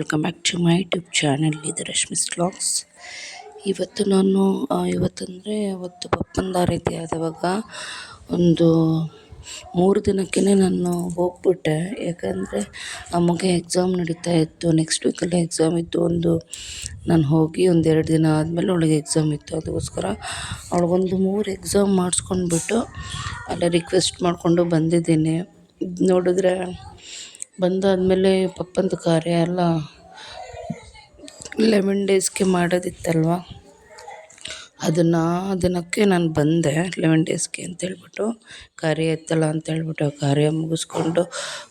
Welcome back to my YouTube channel ಇದು Rashmi's vlogs ಇವತ್ತು ನಾನು ಇವತ್ತಂದರೆ ಅವತ್ತು ಪಪ್ಪಂದ ರೀತಿ ಆದವಾಗ ಒಂದು ಮೂರು ದಿನಕ್ಕೇ ನಾನು ಹೋಗ್ಬಿಟ್ಟೆ. ಯಾಕಂದರೆ ನಮಗೆ ಎಕ್ಸಾಮ್ ನಡೀತಾ ಇತ್ತು. ನೆಕ್ಸ್ಟ್ ವೀಕಲ್ಲಿ ಎಕ್ಸಾಮ್ ಇತ್ತು. ಒಂದು ನಾನು ಹೋಗಿ ಒಂದು ಎರಡು ದಿನ ಆದಮೇಲೆ ಅವಳಿಗೆ ಎಕ್ಸಾಮ್ ಇತ್ತು. ಅದಕ್ಕೋಸ್ಕರ ಅವಳಿಗೊಂದು ಮೂರು ಎಕ್ಸಾಮ್ ಮಾಡಿಸ್ಕೊಂಡ್ಬಿಟ್ಟು ಅಲ್ಲೇ ರಿಕ್ವೆಸ್ಟ್ ಮಾಡಿಕೊಂಡು ಬಂದಿದ್ದೀನಿ. ನೋಡಿದ್ರೆ ಬಂದಾದಮೇಲೆ ಪಪ್ಪಂದು ಕಾರ್ಯ ಎಲ್ಲ ಲೆವೆನ್ ಡೇಸ್ಗೆ ಮಾಡೋದಿತ್ತಲ್ವ? ಅದನ್ನು ದಿನಕ್ಕೆ ನಾನು ಬಂದೆ ಲೆವೆನ್ ಡೇಸ್ಗೆ ಅಂತೇಳ್ಬಿಟ್ಟು ಕಾರ್ಯ ಇತ್ತಲ್ಲ ಅಂತೇಳ್ಬಿಟ್ಟು ಕಾರ್ಯ ಮುಗಿಸ್ಕೊಂಡು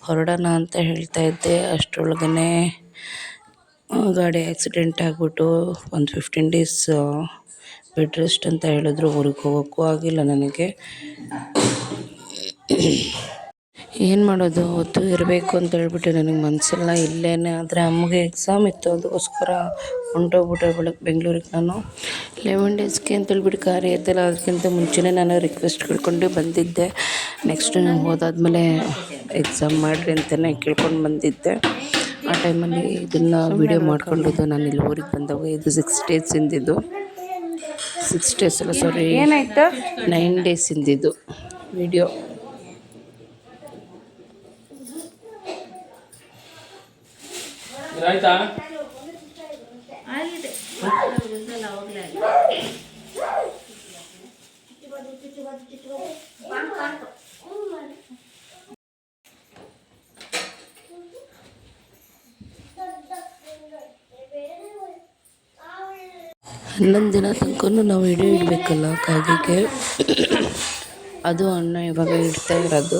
ಹೊರಡೋಣ ಅಂತ ಹೇಳ್ತಾ ಇದ್ದೆ. ಅಷ್ಟರೊಳಗನೆ ಗಾಡಿ ಆ್ಯಕ್ಸಿಡೆಂಟ್ ಆಗಿಬಿಟ್ಟು ಒಂದು ಫಿಫ್ಟೀನ್ ಡೇಸ್ ಬೆಡ್ ರೆಸ್ಟ್ ಅಂತ ಹೇಳಿದ್ರು. ಊರಿಗೆ ಹೋಗೋಕ್ಕೂ ಆಗಿಲ್ಲ ನನಗೆ. ಏನು ಮಾಡೋದು? ಅವತ್ತು ಇರಬೇಕು ಅಂತ ಹೇಳ್ಬಿಟ್ಟು ನನಗೆ ಮನಸ್ಸಿಲ್ಲ ಇಲ್ಲೇ ಆದರೆ ಅಮ್ಮಗೆ ಎಕ್ಸಾಮ್ ಇತ್ತು. ಅದಕ್ಕೋಸ್ಕರ ಹೊಂಟೋಗ್ಬಿಟ್ಟೆ ಬೆಳಗ್ಗೆ ಬೆಂಗಳೂರಿಗೆ ನಾನು. ಲೆವೆನ್ ಡೇಸ್ಗೆ ಅಂತೇಳ್ಬಿಟ್ಟು ಕಾರ್ಯ ಇತ್ತಲ್ಲ ಅದಕ್ಕಿಂತ ಮುಂಚೆನೇ ನಾನು ರಿಕ್ವೆಸ್ಟ್ ಕೇಳ್ಕೊಂಡು ಬಂದಿದ್ದೆ. ನೆಕ್ಸ್ಟ್ ನಾನು ಹೋದಾದಮೇಲೆ ಎಕ್ಸಾಮ್ ಮಾಡಿರಿ ಅಂತಲೇ ಕೇಳ್ಕೊಂಡು ಬಂದಿದ್ದೆ. ಆ ಟೈಮಲ್ಲಿ ಇದನ್ನು ವೀಡಿಯೋ ಮಾಡ್ಕೊಂಡಿದ್ದು ನಾನು ಇಲ್ಲಿ ಊರಿಗೆ ಬಂದಾಗ ಇದು ಸಿಕ್ಸ್ ಡೇಸ್ ಇಂದಿದ್ದು. ಸಿಕ್ಸ್ ಡೇಸ್ ಅಲ್ಲ ಸಾರಿ ಏನಾಯ್ತು? ನೈನ್ ಡೇಸ್ ಇಂದಿದ್ದು ವಿಡಿಯೋ ಆಯ್ತಾ? ಹನ್ನೊಂದು ದಿನ ತನಕ ನಾವು ವಿಡಿಯೋ ಇಡಬೇಕಲ್ಲ ಕಾಗೆಗೆ. ಅದು ಅಣ್ಣ ಇವಾಗ ಇಡ್ತಾ ಇರೋದು.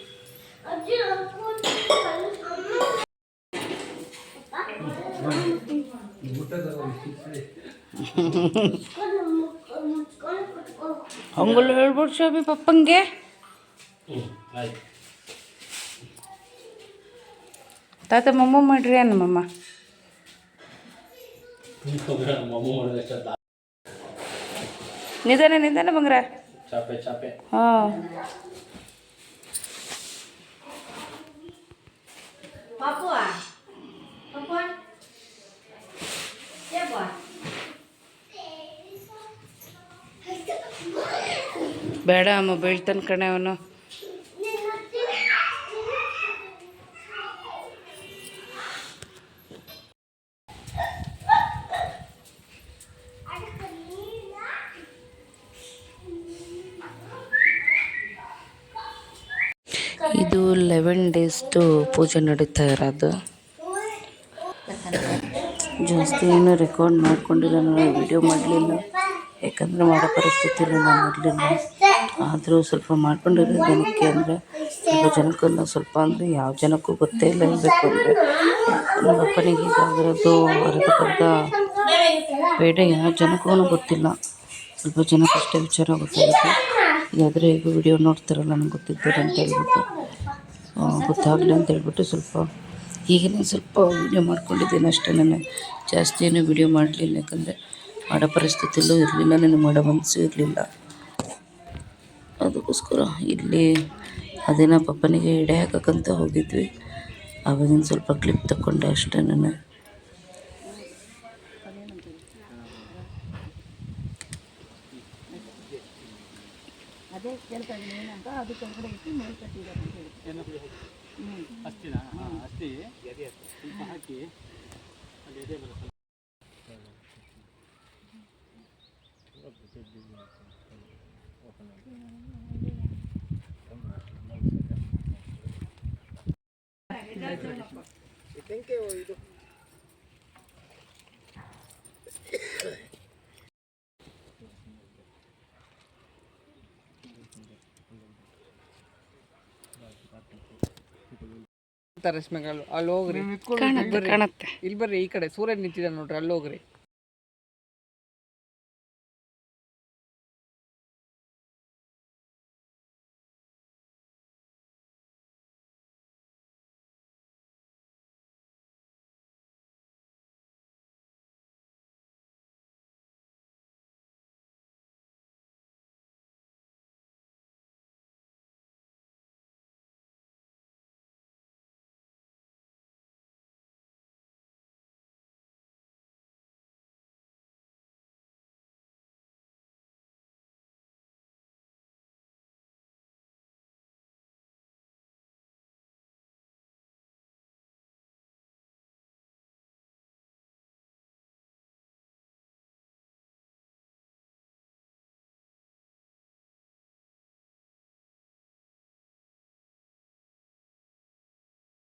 ಹಂಗಲ್ಲ ಹೇಳ್ಬಿಡು ಶೋಭಿ ಪಪ್ಪಂಗೆ. ತಾತ ಮಮ್ಮ ಮಾಡ್ರಿ ಮಾಡಿದಷ್ಟು ನಿಧಾನ ನಿಧಾನ ಬಂಗ್ರ. ಚಾಪೆ ಚಾಪೆ ಹಾಂ ಬೇಡ ಅಮ್ಮ ಬೀಳ್ತಾನೆ ಕಣೆ ಅವನು. ಲೆವೆನ್ ಡೇಸ್ದು ಪೂಜೆ ನಡೀತಾ ಇರೋದು. ಜಾಸ್ತಿ ಏನು ರೆಕಾರ್ಡ್ ಮಾಡ್ಕೊಂಡಿಲ್ಲ, ನಾನು ವಿಡಿಯೋ ಮಾಡಲಿಲ್ಲ. ಯಾಕಂದರೆ ಮಾಡೋ ಪರಿಸ್ಥಿತಿಯಲ್ಲಿ ನಾನು ಇರಲಿಲ್ಲ ಆದರೂ ಸ್ವಲ್ಪ ಮಾಡ್ಕೊಂಡಿರೋ ಜನಕ್ಕೆ ಅಂದರೆ ಸ್ವಲ್ಪ ಜನಕ್ಕೆಲ್ಲ ಸ್ವಲ್ಪ ಅಂದರೆ ಯಾವ ಜನಕ್ಕೂ ಗೊತ್ತೇ ಇಲ್ಲ ಹೇಳಬೇಕು ಅಂದರೆ. ನಮ್ಮ ಅಪ್ಪನಿಗೆ ಹೀಗಾಗಿರೋದು ಅರ್ಧಕ್ಕರ್ಧ ಬೇಡ ಯಾವ ಜನಕ್ಕೂ ಗೊತ್ತಿಲ್ಲ. ಸ್ವಲ್ಪ ಜನಕ್ಕಷ್ಟೇ ವಿಚಾರ ಗೊತ್ತಾಗುತ್ತೆ. ಇದಾದರೆ ಹೇಗೂ ವಿಡಿಯೋ ನೋಡ್ತಾರಲ್ಲ ನನಗೆ ಗೊತ್ತಿದ್ದಾರೆ ಅಂತ ಹೇಳ್ಬಿಟ್ಟು. ಗೊತ್ತಾಗಲಿ ಅಂತ ಹೇಳ್ಬಿಟ್ಟು ಸ್ವಲ್ಪ ಈಗಿನ ಸ್ವಲ್ಪ ವೀಡಿಯೋ ಮಾಡ್ಕೊಂಡಿದ್ದೀನಿ ಅಷ್ಟೇ. ನಾನು ಜಾಸ್ತಿ ಏನು ವಿಡಿಯೋ ಮಾಡಲಿಲ್ಲ. ಯಾಕಂದರೆ ಮಾಡೋ ಪರಿಸ್ಥಿತಿಯಲ್ಲೂ ಇರಲಿಲ್ಲ. ನನಗೆ ಮಾಡೋ ಮನಸ್ಸು ಇರಲಿಲ್ಲ. ಅದಕ್ಕೋಸ್ಕರ ಇಲ್ಲಿ ಅದೇನ ಪಪ್ಪನಿಗೆ ಎಡೆ ಹಾಕಕ್ಕಂತ ಹೋಗಿದ್ವಿ. ಆವಾಗಿನ ಸ್ವಲ್ಪ ಕ್ಲಿಪ್ ತಗೊಂಡೆ ಅಷ್ಟೇ ನಾನು. ಅಷ್ಟಿನ ಹಾಂ ಅಷ್ಟೇ ಎದೆ ಸ್ವಲ್ಪ ಹಾಕಿ. ಅಲ್ಲಿ ಎದೆ ಬರುತ್ತಲ್ಲ ಓ ಇದು ರಶ್ಮಿಗಳು ಅಲ್ಲಿ ಹೋಗ್ರಿ. ಕಾಣತ್ತೆ. ಇಲ್ಲಿ ಬರ್ರಿ ಈ ಕಡೆ. ಸೂರ್ಯ ನಿಂತಿದ್ದಾನೆ ನೋಡ್ರಿ ಅಲ್ಲಿ ಹೋಗ್ರಿ.